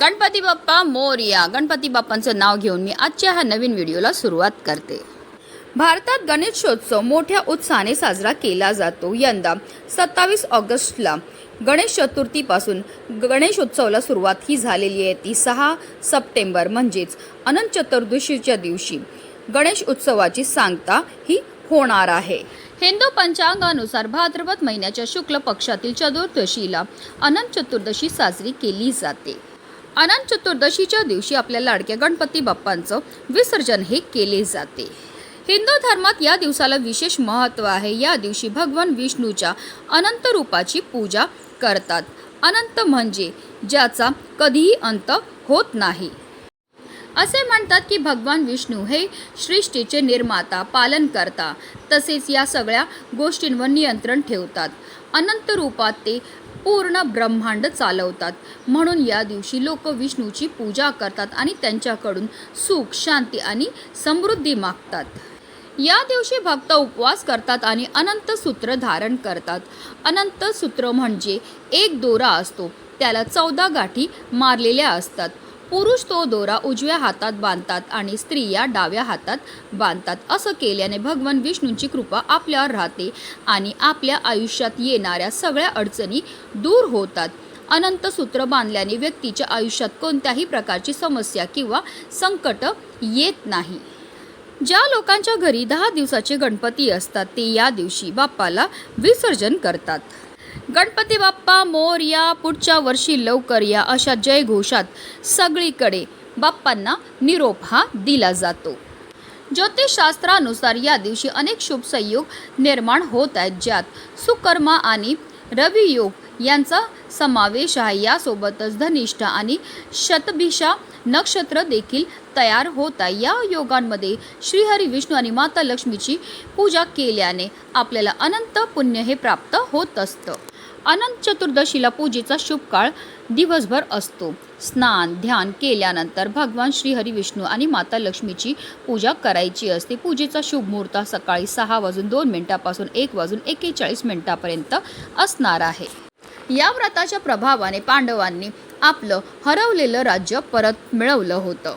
गणपती बाप्पा मोरया. गणपती बाप्पांचं नाव घेऊन मी आजच्या ह्या नवीन व्हिडिओला सुरुवात करते. भारतात गणेशोत्सव मोठ्या उत्साहाने साजरा केला जातो. यंदा सत्तावीस ऑगस्टला गणेश चतुर्थीपासून गणेशोत्सवाला सुरुवात ही झालेली आहे. ती सहा सप्टेंबर म्हणजेच अनंत चतुर्दशीच्या दिवशी गणेश उत्सवाची सांगता ही होणार आहे. हिंदू पंचांगानुसार भाद्रपद महिन्याच्या शुक्ल पक्षातील चतुर्दशीला अनंत चतुर्दशी साजरी केली जाते. अनंत चतुर्दशीच्या दिवशी आपल्या लाडक्या गणपती बाप्पांचं विसर्जन हे केले जाते. हिंदू धर्मात या दिवसाला विशेष महत्त्व आहे. या दिवशी भगवान विष्णूच्या अनंत रूपाची पूजा करतात. अनंत म्हणजे ज्याचा कधीही अंत होत नाही. असे म्हणतात की भगवान विष्णू हे सृष्टीचे निर्माता पालन करता तसेच या सगळ्या गोष्टींवर नियंत्रण ठेवतात. अनंत रूपात ते पूर्ण ब्रह्मांड चालवतात. म्हणून या दिवशी लोक विष्णूची पूजा करतात आणि त्यांच्याकडून सुख शांती आणि समृद्धी मागतात. या दिवशी भक्त उपवास करतात आणि अनंत सूत्र धारण करतात. अनंत सूत्र म्हणजे एक दोरा असतो. त्याला चौदा गाठी मारलेल्या असतात. पुरुष तो दोरा उजव्या हातात बांधतात आणि स्त्रिया डाव्या हातात बांधतात. असं केल्याने भगवान विष्णूंची कृपा आपल्यावर राहते आणि आपल्या आयुष्यात येणाऱ्या सगळ्या अडचणी दूर होतात. अनंत सूत्र बांधल्याने व्यक्तीच्या आयुष्यात कोणत्याही प्रकारची समस्या किंवा संकट येत नाही. ज्या लोकांच्या घरी दहा दिवसाचे गणपती असतात ते या दिवशी बाप्पाला विसर्जन करतात. गणपती बाप्पा मोर या पुढच्या वर्षी लवकर या अशा जयघोषात सगळीकडे बाप्पांना निरोप हा दिला जातो. ज्योतिषशास्त्रानुसार या दिवशी अनेक शुभ संयोग निर्माण होत आहेत ज्यात सुकर्मा आणि रवियोग यांचा समावेश आहे. यासोबतच धनिष्ठा आणि शतभिषा नक्षत्र देखील तयार होत. आहे या योगांमध्ये श्रीहरी विष्णू आणि माता लक्ष्मीची पूजा केल्याने आपल्याला अनंत पुण्य हे प्राप्त होत असतं. अनंत चतुर्दशीला पूजेचा शुभ काळ दिवसभर असतो. स्नान ध्यान केल्यानंतर भगवान श्रीहरी विष्णू आणि माता लक्ष्मीची पूजा करायची असते. पूजेचा शुभ मुहूर्त सकाळी सहा वाजून दोन मिनिटापासून एक वाजून एकेचाळीस मिनिटापर्यंत असणार आहे. या व्रताच्या प्रभावाने पांडवांनी आपलं हरवलेलं राज्य परत मिळवलं होतं.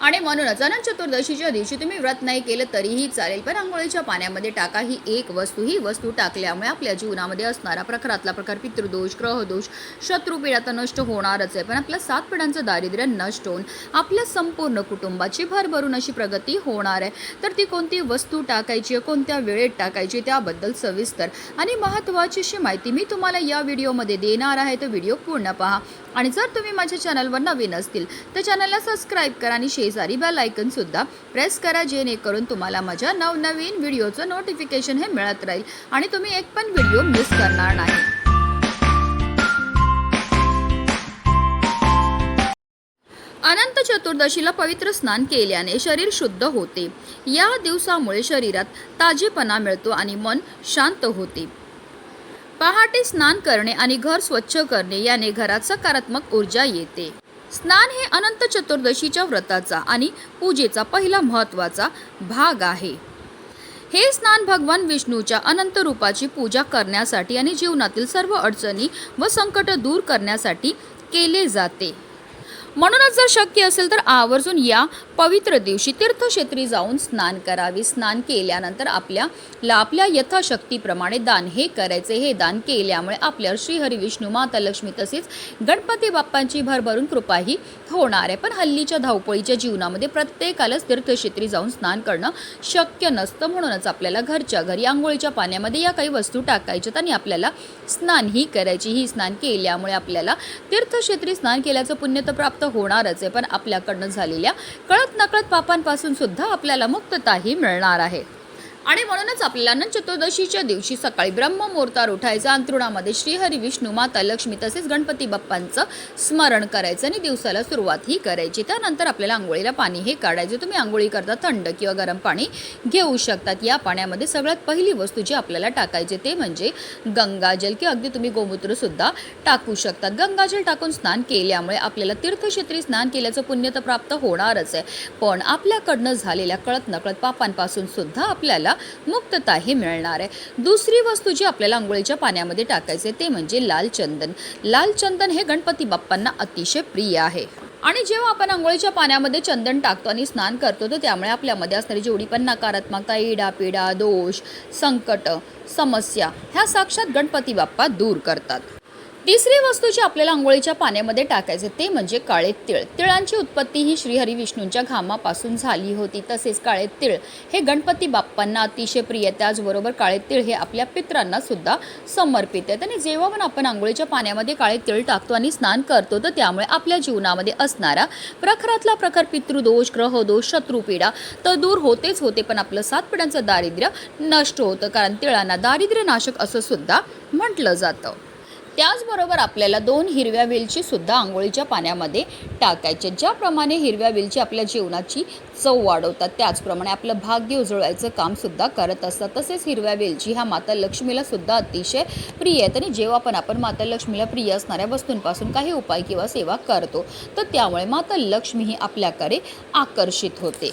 आणि म्हणूनच अनंत चतुर्दशीच्या दिवशी तुम्ही व्रत नाही केलं तरीही चालेल. पण आंघोळीच्या पाण्यामध्ये टाका. ही एक वस्तू ही वस्तू टाकल्यामुळे आपल्या जीवनामध्ये असणारा प्रखरातला प्रकार पितृदोष ग्रहदोष शत्रुपीडा तर नष्ट होणारच आहे. पण आपल्या सात पिढ्यांचं दारिद्र्य नष्ट होऊन आपल्या संपूर्ण कुटुंबाची भरभरून अशी प्रगती होणार आहे. तर ती कोणती वस्तू टाकायची आहे कोणत्या वेळेत टाकायची त्याबद्दल सविस्तर आणि महत्त्वाची अशी माहिती मी तुम्हाला या व्हिडिओमध्ये देणार आहे. तर व्हिडिओ पूर्ण पहा. आणि जर तुम्ही माझ्या चॅनलवर नवीन असतील तर चॅनलला सबस्क्राईब करा आणि शेजारी बेल आयकनसुद्धा प्रेस करा जेणेकरून तुम्हाला माझ्या नवनवीन व्हिडिओचं नोटिफिकेशन हे मिळत राहील आणि तुम्ही एक पण व्हिडिओ मिस करणार नाही. अनंत चतुर्दशीला पवित्र स्नान केल्याने शरीर शुद्ध होते. या दिवसामुळे शरीरात ताजेपणा मिळतो आणि मन शांत होते. पहाटे स्नान करणे आणि घर स्वच्छ करणे याने घरात सकारात्मक ऊर्जा येते. स्नान हे अनंत चतुर्दशीच्या व्रताचा आणि पूजेचा पहिला महत्त्वाचा भाग आहे. हे स्नान भगवान विष्णूच्या अनंत रूपाची पूजा करण्यासाठी आणि जीवनातील सर्व अडचणी व संकट दूर करण्यासाठी केले जाते. म्हणूनच जर शक्य असेल तर आवर्जून या पवित्र दिवशी तीर्थक्षेत्री जाऊन स्नान करावे. स्नान केल्यानंतर आपल्याला आपल्या यथाशक्तीप्रमाणे दान हे करायचे. हे दान केल्यामुळे आपल्यावर श्रीहरी विष्णू माता लक्ष्मी तसेच गणपती बाप्पांची भरभरून कृपाही होणार आहे. पण हल्लीच्या धावपळीच्या जीवनामध्ये प्रत्येकालाच तीर्थक्षेत्री जाऊन स्नान करणं शक्य नसतं. म्हणूनच आपल्याला घरच्या घरी आंघोळीच्या पाण्यामध्ये या काही वस्तू टाकायच्यात आणि आपल्याला स्नानही करायची. ही स्नान केल्यामुळे आपल्याला तीर्थक्षेत्री स्नान केल्याचं पुण्य तर प्राप्त होणारच आहे पण आपल्याकडनं झालेल्या कळत नकळत पापांपासून सुद्धा आपल्याला मुक्तताही मिळणार आहे. आणि म्हणूनच आपल्याला अनंत चतुर्दशीच्या दिवशी सकाळी ब्रह्ममुहूर्तावर उठायचं अंतरुणामध्ये श्रीहरी विष्णू माता लक्ष्मी तसेच गणपती बाप्पांचं स्मरण करायचं आणि दिवसाला सुरुवात ही करायची. त्यानंतर आपल्याला आंघोळीला पाणी हे काढायचं. तुम्ही आंघोळी करता थंड किंवा गरम पाणी घेऊ शकतात. या पाण्यामध्ये सगळ्यात पहिली वस्तू जी आपल्याला टाकायची ते म्हणजे गंगाजल किंवा अगदी तुम्ही गोमूत्रसुद्धा टाकू शकतात. गंगाजल टाकून स्नान केल्यामुळे आपल्याला तीर्थक्षेत्री स्नान केल्याचं पुण्य तर प्राप्त होणारच आहे. पण आपल्याकडनं झालेल्या कळत नकळत पापांपासून सुद्धा आपल्याला आपल्याला मुक्तताही मिळणार आहे. दुसरी वस्तू जी आपल्याला आंघोळीच्या पाण्यामध्ये टाकायचे ते म्हणजे लाल चंदन. लाल चंदन हे गणपती बाप्पांना अतिशय प्रिय आहे. आणि जेव्हा आपण आंघोळीच्या पाण्यामध्ये चंदन टाकतो आणि स्नान करतो तर त्यामुळे आपल्यामध्ये असणारी जेवढी पण नकारात्मकता इडा पिडा दोष संकट समस्या ह्या साक्षात गणपती बाप्पा दूर करतात. तिसरी वस्तू जी आपल्याला आंघोळीच्या पाण्यामध्ये टाकायचे ते म्हणजे काळे तिळ. तिळांची उत्पत्ती ही श्रीहरी विष्णूंच्या घामापासून झाली होती तसेच काळे तिळ हे गणपती बाप्पांना अतिशय प्रिय त्याचबरोबर काळे तिळ हे आपल्या पित्रांना सुद्धा समर्पित आहेत आणि जेव्हा पण आपण आंघोळीच्या पाण्यामध्ये काळे तिळ टाकतो आणि स्नान करतो तर त्यामुळे आपल्या जीवनामध्ये असणारा प्रखरातला प्रखर पितृदोष ग्रहदोष शत्रुपीडा तर दूर होतेच होते पण आपलं सात पिढ्यांचं दारिद्र्य नष्ट होतं. कारण तिळांना दारिद्र्य नाशक असं सुद्धा म्हटलं जातं. त्याचबरोबर आपल्याला दोन हिरव्या वेलची सुद्धा आंघोळीच्या पाण्यामध्ये टाकायचे ज्याप्रमाणे हिरव्या वेलची आपल्या जीवनाची चव वाढवतात त्याचप्रमाणे आपलं भाग्य उजळवायचं काम सुद्धा करत असतात. तसेच हिरव्या वेलची ह्या माता लक्ष्मीला सुद्धा अतिशय प्रिय आहेत. आणि जेव्हा पण आपण माता लक्ष्मीला प्रिय असणाऱ्या वस्तूंपासून काही उपाय किंवा सेवा करतो तर त्यामुळे माता लक्ष्मी ही आपल्याकडे आकर्षित होते.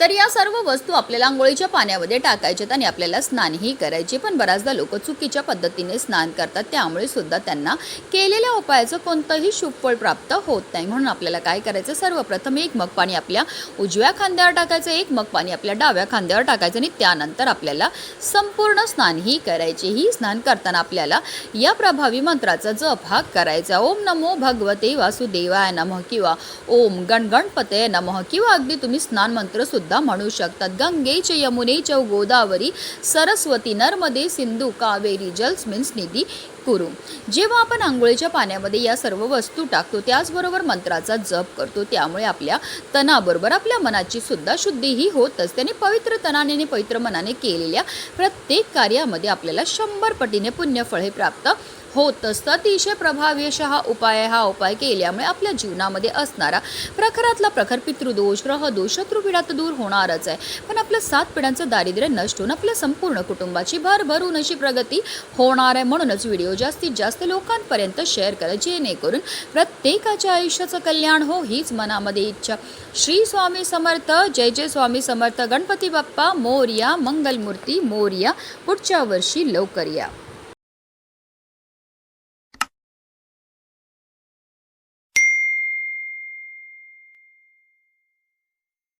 तर या सर्व वस्तू आपल्याला आंघोळीच्या पाण्यामध्ये टाकायच्यात आणि आपल्याला स्नानही करायचे. पण बऱ्याचदा लोक चुकीच्या पद्धतीने स्नान करतात. त्यामुळे सुद्धा त्यांना केलेल्या उपायाचं कोणतंही शुभफळ प्राप्त होत नाही. म्हणून आपल्याला काय करायचं? सर्वप्रथम एक मग पाणी आपल्या उजव्या खांद्यावर टाकायचं एक मग पाणी आपल्या डाव्या खांद्यावर टाकायचं आणि त्यानंतर आपल्याला संपूर्ण स्नानही करायचे. ही स्नान करताना आपल्याला या प्रभावी मंत्राचा जप हा करायचा. ओम नमो भगवते वासुदेवाय नमः किंवा ओम गणगणपते नमः किंवा अगदी तुम्ही स्नान मंत्र सुद्धा म्हणू शकतात. गंगेच यमुनेच गोदावरी सरस्वती नर्मदे सिंधू कावेरी जल्स मीन्स निधी करू जेव्हा आपण आंघोळीच्या पाण्यामध्ये या सर्व वस्तू टाकतो त्याचबरोबर मंत्राचा जप करतो त्यामुळे आपल्या तणाबरोबर आपल्या मनाची सुद्धा शुद्धीही होत असते आणि पवित्र तनाने आणि पवित्र मनाने केलेल्या प्रत्येक कार्यामध्ये आपल्याला शंभर पटीने पुण्यफळ हे प्राप्त हो तसं अतिशय प्रभावी अशा हा उपाय हा उपाय केल्यामुळे आपल्या जीवनामध्ये असणारा प्रखरातला प्रखर पितृदोष ग्रहदोष शत्रुपिढा तर दूर होणारच आहे. पण आपलं सात पिढ्यांचं दारिद्र्य नष्ट होऊन आपल्या संपूर्ण कुटुंबाची भरभरून अशी प्रगती होणार आहे. म्हणूनच व्हिडिओ जास्तीत जास्त लोकांपर्यंत शेअर करा जेणेकरून प्रत्येकाच्या आयुष्याचं कल्याण हो हीच मनामध्ये इच्छा. श्री स्वामी समर्थ जय जय स्वामी समर्थ. गणपती बाप्पा मोर्या मंगलमूर्ती मोर्या. पुढच्या वर्षी लवकर या.